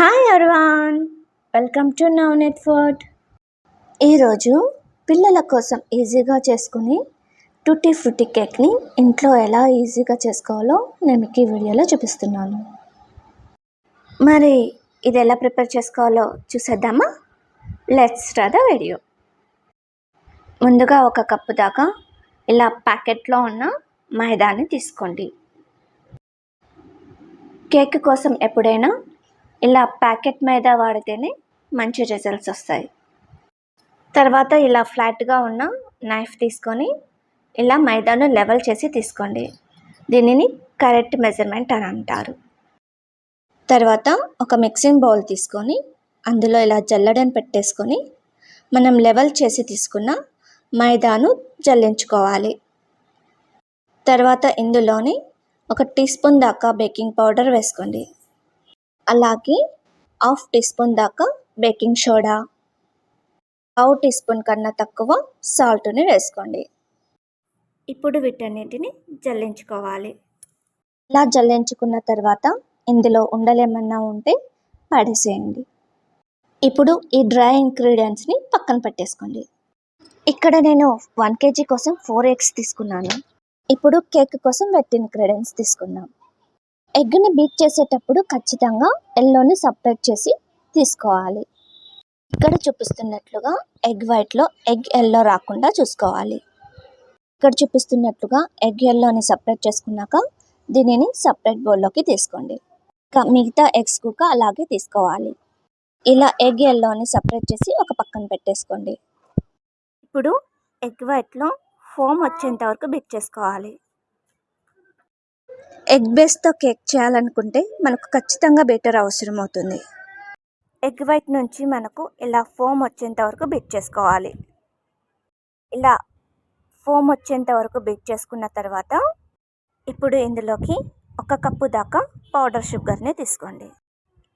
Hi అర్వాన్ welcome to నవ్ నెట్వర్డ్ ఈరోజు పిల్లల కోసం ఈజీగా చేసుకుని టూటీ ఫ్రూటీ కేక్ని ఇంట్లో ఎలా ఈజీగా చేసుకోవాలో నేను మీకు ఈ వీడియోలో చూపిస్తున్నాను. మరి ఇది ఎలా ప్రిపేర్ చేసుకోవాలో చూసేద్దామా? లెట్స్ ద వీడియో ముందుగా ఒక కప్పు దాకా ఇలా ప్యాకెట్లో ఉన్న మైదాని తీసుకోండి. కేక్ కోసం ఎప్పుడైనా ఇలా ప్యాకెట్ మైదా వాడితేనే మంచి రిజల్ట్స్ వస్తాయి. తర్వాత ఇలా ఫ్లాట్గా ఉన్న నైఫ్ తీసుకొని ఇలా మైదాను లెవెల్ చేసి తీసుకోండి. దీనిని కరెక్ట్ మెజర్మెంట్ అని అంటారు. తర్వాత ఒక మిక్సింగ్ బౌల్ తీసుకొని అందులో ఇలా జల్లడని పెట్టేసుకొని మనం లెవెల్ చేసి తీసుకున్న మైదాను జల్లించుకోవాలి. తర్వాత ఇందులోని ఒక టీ స్పూన్ దాకా బేకింగ్ పౌడర్ వేసుకోండి. అలాగే హాఫ్ టీ స్పూన్ దాకా బేకింగ్ సోడా పావు టీ స్పూన్ కన్నా తక్కువ సాల్ట్ని వేసుకోండి. ఇప్పుడు వీటన్నిటిని జల్లించుకోవాలి. ఇలా జల్లించుకున్న తర్వాత ఇందులో ఉండలేమన్నా ఉంటే పడేసేయండి. ఇప్పుడు ఈ డ్రై ఇంగ్రీడియంట్స్ని పక్కన పెట్టేసుకోండి. ఇక్కడ నేను వన్ కేజీ కోసం ఫోర్ ఎగ్స్ తీసుకున్నాను. ఇప్పుడు కేక్ కోసం వెట్ ఇంగ్రీడియంట్స్ తీసుకుందాం. ఎగ్ని బీట్ చేసేటప్పుడు ఖచ్చితంగా ఎల్లోని సపరేట్ చేసి తీసుకోవాలి. ఇక్కడ చూపిస్తున్నట్లుగా ఎగ్ వైట్లో ఎగ్ ఎల్లో రాకుండా చూసుకోవాలి. ఇక్కడ చూపిస్తున్నట్లుగా ఎగ్ ఎల్లోని సపరేట్ చేసుకున్నాక దీనిని సపరేట్ బౌల్లోకి తీసుకోండి. ఇంకా మిగతా ఎగ్స్ కూడా అలాగే తీసుకోవాలి. ఇలా ఎగ్ ఎల్లోని సపరేట్ చేసి ఒక పక్కన పెట్టేసుకోండి. ఇప్పుడు ఎగ్ వైట్లో ఫోమ్ వచ్చేంత వరకు బిక్ చేసుకోవాలి. ఎగ్ బేస్తో కేక్ చేయాలనుకుంటే మనకు ఖచ్చితంగా బెటర్ అవసరం అవుతుంది ఎగ్ వైట్ నుంచి మనకు ఇలా ఫోమ్ వచ్చేంత వరకు బీట్ చేసుకోవాలి. ఇలా ఫోమ్ వచ్చేంత వరకు బీట్ చేసుకున్న తర్వాత ఇప్పుడు ఇందులోకి ఒక కప్పు దాకా పౌడర్ షుగర్ని తీసుకోండి.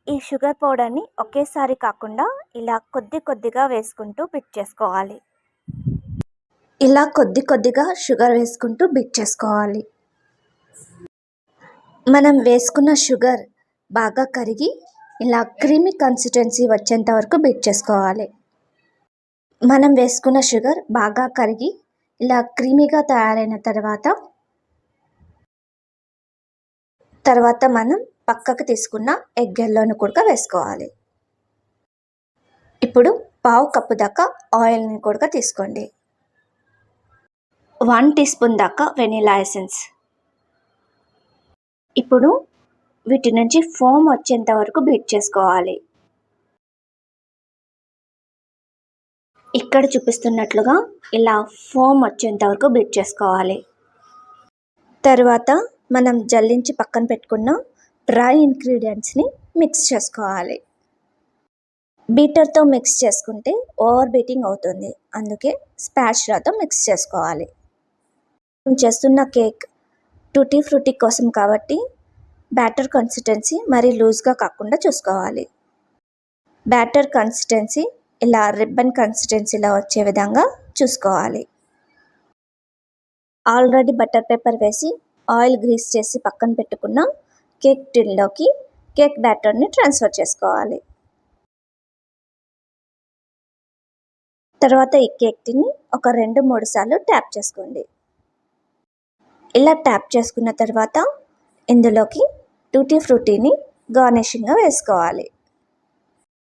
ఈ షుగర్ పౌడర్ని ఒకేసారి కాకుండా ఇలా కొద్ది కొద్దిగా వేసుకుంటూ బిట్ చేసుకోవాలి. ఇలా కొద్ది కొద్దిగా షుగర్ వేసుకుంటూ బిట్ చేసుకోవాలి. మనం వేసుకున్న షుగర్ బాగా కరిగి ఇలా క్రీమీ కన్సిస్టెన్సీ వచ్చేంత వరకు బీట్ చేసుకోవాలి. మనం వేసుకున్న షుగర్ బాగా కరిగి ఇలా క్రీమీగా తయారైన తర్వాత తర్వాత మనం పక్కకు తీసుకున్న ఎగ్ ఎల్లోని కూడా వేసుకోవాలి. ఇప్పుడు పావు కప్పు దాకా ఆయిల్ని కూడా తీసుకోండి. వన్ టీ స్పూన్ దాకా వెనీలా ఎసెన్స్. ఇప్పుడు వీటి నుంచి ఫోమ్ వచ్చేంత వరకు బీట్ చేసుకోవాలి. ఇక్కడ చూపిస్తున్నట్లుగా ఇలా ఫోమ్ వచ్చేంత వరకు బీట్ చేసుకోవాలి. తర్వాత మనం జల్లించి పక్కన పెట్టుకున్న డ్రై ఇంగ్రీడియంట్స్ని మిక్స్ చేసుకోవాలి. బీటర్తో మిక్స్ చేసుకుంటే ఓవర్ బీటింగ్ అవుతుంది. అందుకే స్పాచ్లతో మిక్స్ చేసుకోవాలి. చేస్తున్న కేక్ టూటీ ఫ్రూటీ కోసం కాబట్టి బ్యాటర్ కన్సిస్టెన్సీ మరీ లూజ్గా కాకుండా చూసుకోవాలి. బ్యాటర్ కన్సిస్టెన్సీ ఇలా రిబ్బన్ కన్సిస్టెన్సీలో వచ్చే విధంగా చూసుకోవాలి. ఆల్రెడీ బటర్ పేపర్ వేసి ఆయిల్ గ్రీస్ చేసి పక్కన పెట్టుకున్న కేక్ టిన్లోకి కేక్ బ్యాటర్ని ట్రాన్స్ఫర్ చేసుకోవాలి. తర్వాత ఈ కేక్ టిన్ని ఒక రెండు మూడు సార్లు ట్యాప్ చేసుకోండి. ఇలా ట్యాప్ చేసుకున్న తర్వాత ఇందులోకి టూటీ ఫ్రూటీని గార్నిషింగ్గా వేసుకోవాలి.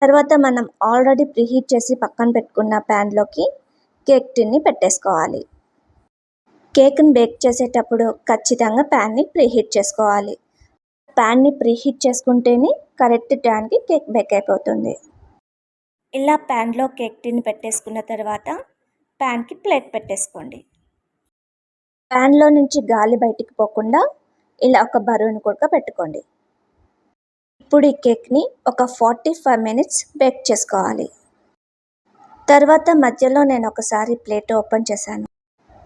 తర్వాత మనం ఆల్రెడీ ప్రీహీట్ చేసి పక్కన పెట్టుకున్న ప్యాన్లోకి కేక్ టిన్ని పెట్టేసుకోవాలి. కేక్ని బేక్ చేసేటప్పుడు ఖచ్చితంగా ప్యాన్ని ప్రీహీట్ చేసుకోవాలి. ప్యాన్ని ప్రీహీట్ చేసుకుంటేనే కరెక్ట్ టైంకి కేక్ బేక్ అయిపోతుంది. ఇలా ప్యాన్లో కేక్ టిన్ పెట్టేసుకున్న తర్వాత ప్యాన్కి ప్లేట్ పెట్టేసుకోండి. ప్యాన్లో నుంచి గాలి బయటికి పోకుండా ఇలా ఒక బరువును కూడా పెట్టుకోండి. ఇప్పుడు ఈ కేక్ని ఒక ఫార్టీ ఫైవ్ మినిట్స్ బేక్ చేసుకోవాలి. తర్వాత మధ్యలో నేను ఒకసారి ప్లేట్ ఓపెన్ చేశాను.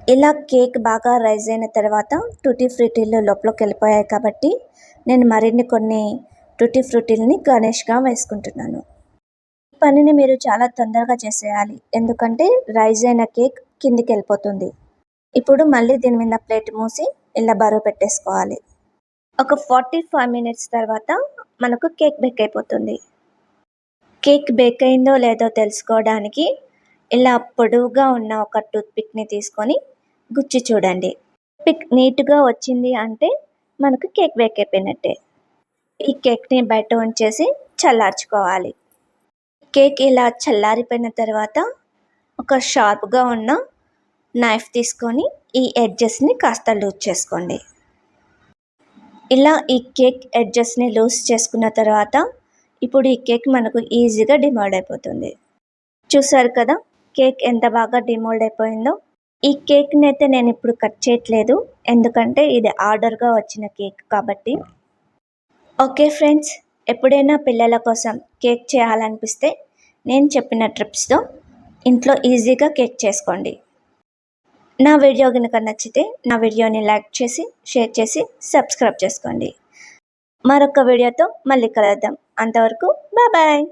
ఇలా కేక్ బాగా రైజ్ అయిన తర్వాత టూటీ ఫ్రూటీలు లోపలికి వెళ్ళిపోయాయి కాబట్టి నేను మరిన్ని కొన్ని టూటీ ఫ్రూటీలని గణేష్గా వేసుకుంటున్నాను. ఈ పనిని మీరు చాలా తొందరగా చేసేయాలి. ఎందుకంటే రైజ్ అయిన కేక్ కిందికి వెళ్ళిపోతుంది. ఇప్పుడు మళ్ళీ దీని మీద ప్లేట్ మూసి ఇలా బరువు పెట్టేసుకోవాలి. ఒక ఫార్టీ ఫైవ్ మినిట్స్ తర్వాత మనకు కేక్ బేక్ అయిపోతుంది. కేక్ బేక్ అయిందో లేదో తెలుసుకోవడానికి ఇలా పొడవుగా ఉన్న ఒక టూత్పిక్ని తీసుకొని గుచ్చి చూడండి. పిక్ నీట్గా వచ్చింది అంటే మనకు కేక్ బేక్ అయిపోయినట్టే. ఈ కేక్ని బయట ఉంచేసి చల్లార్చుకోవాలి. కేక్ ఇలా చల్లారిపోయిన తర్వాత ఒక షార్ప్గా ఉన్న నైఫ్ తీసుకొని ఈ ఎడ్జెస్ని కాస్త లూజ్ చేసుకోండి. ఇలా ఈ కేక్ ఎడ్జెస్ని లూజ్ చేసుకున్న తర్వాత ఇప్పుడు ఈ కేక్ మనకు ఈజీగా డిమోల్డ్ అయిపోతుంది. చూసారు కదా కేక్ ఎంత బాగా డిమోల్డ్ అయిపోయిందో? ఈ కేక్ని అయితే నేను ఇప్పుడు కట్ చేయట్లేదు ఎందుకంటే ఇది ఆర్డర్గా వచ్చిన కేక్ కాబట్టి. ఓకే ఫ్రెండ్స్ ఎప్పుడైనా పిల్లల కోసం కేక్ చేయాలనిపిస్తే నేను చెప్పిన ట్రిప్స్తో ఇంట్లో ఈజీగా కేక్ చేసుకోండి. నా వీడియో కనుక నచ్చితే నా వీడియోని లైక్ చేసి షేర్ చేసి సబ్స్క్రైబ్ చేసుకోండి. మరొక వీడియోతో మళ్ళీ కలుద్దాం. అంతవరకు బాయ్